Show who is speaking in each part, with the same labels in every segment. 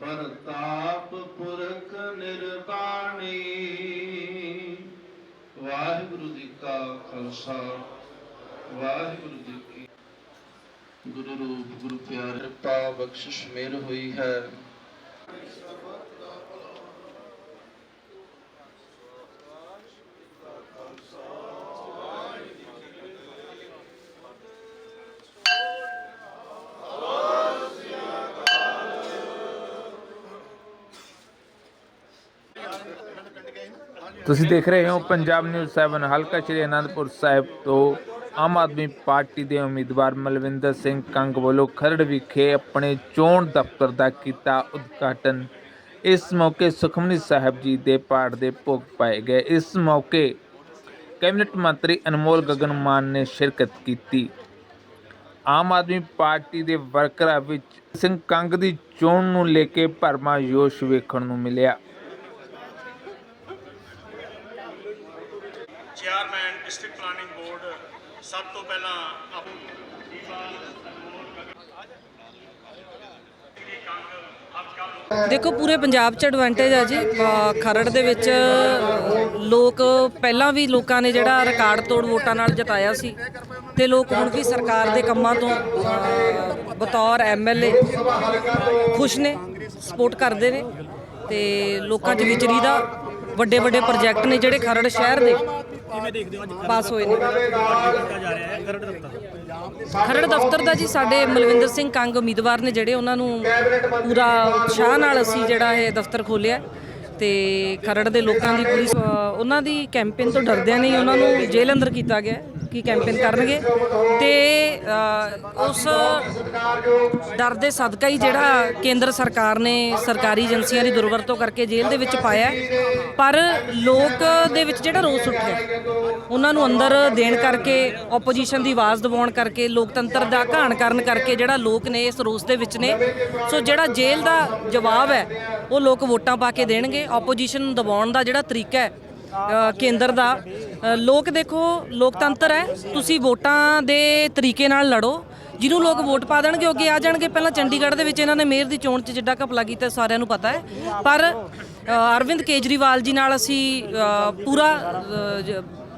Speaker 1: ਪਰਤਾਪ ਪੁਰਖ ਨਿਰਵਾਣੀ ਵਾਹਿਗੁਰੂ ਜੀ ਕਾ ਖਾਲਸਾ, ਵਾਹਿਗੁਰੂ ਜੀ ਕੀ ਗੁਰੂ ਰੂਪ ਗੁਰੂ ਪਿਆਰ, ਕਿਰਪਾ ਬਖਸ਼ਿਸ਼ ਮੇਰ ਹੋਈ ਹੈ।
Speaker 2: ਤੁਸੀਂ ਦੇਖ ਰਹੇ ਹੋ ਪੰਜਾਬ ਨਿਊਜ਼ 7 ਹਲਕਾ ਸ਼੍ਰੀ ਅਨੰਦਪੁਰ ਸਾਹਿਬ ਤੋਂ ਆਮ ਆਦਮੀ ਪਾਰਟੀ ਦੇ ਉਮੀਦਵਾਰ ਮਲਵਿੰਦਰ ਸਿੰਘ ਕੰਗ ਵੱਲੋਂ ਖਰੜ ਵਿਖੇ ਆਪਣੇ ਚੋਣ ਦਫ਼ਤਰ ਦਾ ਕੀਤਾ ਉਦਘਾਟਨ। ਇਸ ਮੌਕੇ ਸੁਖਮਨੀ ਸਾਹਿਬ ਜੀ ਦੇ ਪਾਠ ਦੇ ਭੋਗ ਪਾਏ ਗਏ। ਇਸ ਮੌਕੇ ਕੈਬਨਿਟ ਮੰਤਰੀ ਅਨਮੋਲ ਗਗਨ ਮਾਨ ਨੇ ਸ਼ਿਰਕਤ ਕੀਤੀ। ਆਮ ਆਦਮੀ ਪਾਰਟੀ ਦੇ ਵਰਕਰਾਂ ਵਿੱਚ ਸਿੰਘ ਕੰਗ ਦੀ ਚੋਣ ਨੂੰ ਲੈ ਕੇ ਭਰਮਾ ਜੋਸ਼ ਵੇਖਣ ਨੂੰ ਮਿਲਿਆ।
Speaker 3: ਚੇਅਰਮੈਨ ਡਿਸਟ੍ਰਿਕਟ ਪਲਾਨਿੰਗ ਬੋਰਡ ਸਭ ਤੋਂ ਪਹਿਲਾਂ
Speaker 4: ਦੇਖੋ ਪੂਰੇ ਪੰਜਾਬ 'ਚ ਐਡਵਾਂਟੇਜ ਹੈ ਜੀ। ਖਰੜ ਦੇ ਵਿੱਚ ਲੋਕ ਪਹਿਲਾਂ ਵੀ ਲੋਕਾਂ ਨੇ ਜਿਹੜਾ ਰਿਕਾਰਡ ਤੋੜ ਵੋਟਾਂ ਨਾਲ ਜਿਤਾਇਆ ਸੀ ਤੇ ਲੋਕ ਹੁਣ ਵੀ ਸਰਕਾਰ ਦੇ ਕੰਮਾਂ ਤੋਂ ਅ, ਬਤੌਰ ਐਮਐਲਏ ਖੁਸ਼ ਨੇ ਸਪੋਰਟ ਕਰਦੇ ਨੇ ਤੇ ਲੋਕਾਂ 'ਚ ਵਿਚਰੀ ਦਾ ਵੱਡੇ ਵੱਡੇ ਪ੍ਰੋਜੈਕਟ ਨੇ ਜਿਹੜੇ ਖਰੜ ਸ਼ਹਿਰ ਦੇ। ਪਾਸ ਹੋਏ ਨੇ? ਖਰੜ ਦਫ਼ਤਰ ਦਾ? ਜੀ ਸਾਡੇ ਮਲਵਿੰਦਰ ਸਿੰਘ ਕੰਗ ਉਮੀਦਵਾਰ ਨੇ ਜਿਹੜੇ ਉਹਨਾਂ ਨੂੰ ਪੂਰਾ ਉਤਸ਼ਾਹ ਨਾਲ ਅਸੀਂ ਜਿਹੜਾ ਇਹ ਦਫ਼ਤਰ ਖੋਲਿਆ ਤੇ ਖਰੜ ਦੇ ਲੋਕਾਂ ਦੀ ਪੂਰੀ ਸ- ਉਹਨਾਂ ਦੀ ਕੈਂਪੇਨ ਤੋਂ ਡਰਦਿਆਂ ਨਹੀਂ ਉਹਨਾਂ ਨੂੰ ਜੇਲ੍ਹ ਅੰਦਰ ਕੀਤਾ ਗਿਆ ਹੈ ਕੈਂਪੇਨ ਕਰਨਗੇ ਤੇ ਉਸ ਡਰ ਦੇ ਸਦਕਾ ਹੀ ਜਿਹੜਾ ਕੇਂਦਰ ਸਰਕਾਰ ਨੇ ਸਰਕਾਰੀ ਏਜੰਸੀਆਂ ਦੀ ਦੁਰਵਰਤੋਂ ਕਰਕੇ ਜੇਲ੍ਹ ਦੇ ਵਿੱਚ ਪਾਇਆ ਪਰ ਲੋਕ ਦੇ ਵਿੱਚ ਜਿਹੜਾ ਰੋਸ ਉੱਠਿਆ ਉਹਨਾਂ ਨੂੰ ਅੰਦਰ ਦੇਣ ਕਰਕੇ ਆਪੋਜੀਸ਼ਨ ਦੀ ਆਵਾਜ਼ ਦਬਾਉਣ ਕਰਕੇ, ਲੋਕਤੰਤਰ ਦਾ ਘਾਣ ਕਰਨ ਕਰਕੇ ਜਿਹੜਾ ਲੋਕ ਨੇ ਇਸ ਰੋਸ ਦੇ ਵਿੱਚ ਨੇ, ਸੋ ਜਿਹੜਾ ਜੇਲ੍ਹ ਦਾ ਜਵਾਬ ਹੈ, ਉਹ ਲੋਕ ਵੋਟਾਂ ਪਾ ਕੇ ਦੇਣਗੇ। ਆਪੋਜੀਸ਼ਨ ਨੂੰ ਦਬਾਉਣ ਦਾ ਜਿਹੜਾ ਤਰੀਕਾ ਹੈ ਕੇਂਦਰ ਦਾ। ਲੋਕ ਦੇਖੋ, ਲੋਕਤੰਤਰ ਹੈ। ਤੁਸੀਂ ਵੋਟਾਂ ਦੇ ਤਰੀਕੇ ਨਾਲ ਲੜੋ। ਜਿਹਨੂੰ ਲੋਕ ਵੋਟ ਪਾ ਦੇਣਗੇ ਅੱਗੇ ਆ ਜਾਣਗੇ। ਪਹਿਲਾਂ ਚੰਡੀਗੜ੍ਹ ਦੇ ਵਿੱਚ ਇਹਨਾਂ ਨੇ ਮੇਅਰ ਦੀ ਚੋਣ 'ਚ ਜਿੱਡਾ ਘਪਲਾ ਕੀਤਾ, ਸਾਰਿਆਂ ਨੂੰ ਪਤਾ ਹੈ। ਪਰ ਅਰਵਿੰਦ ਕੇਜਰੀਵਾਲ ਜੀ ਨਾਲ ਅਸੀਂ ਪੂਰਾ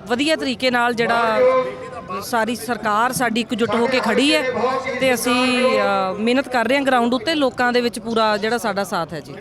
Speaker 4: ਵਧੀਆ ਤਰੀਕੇ ਨਾਲ ਜਿਹੜਾ ਸਾਰੀ ਸਰਕਾਰ ਸਾਡੀ ਇਕਜੁੱਟ ਹੋ ਕੇ ਖੜੀ ਹੈ ਤੇ ਅਸੀਂ ਮਿਹਨਤ ਕਰ ਰਹੇ ਹਾਂ ਗਰਾਊਂਡ ਉੱਤੇ। ਲੋਕਾਂ ਦੇ ਵਿੱਚ ਪੂਰਾ ਜਿਹੜਾ ਸਾਡਾ ਸਾਥ ਹੈ ਜੀ।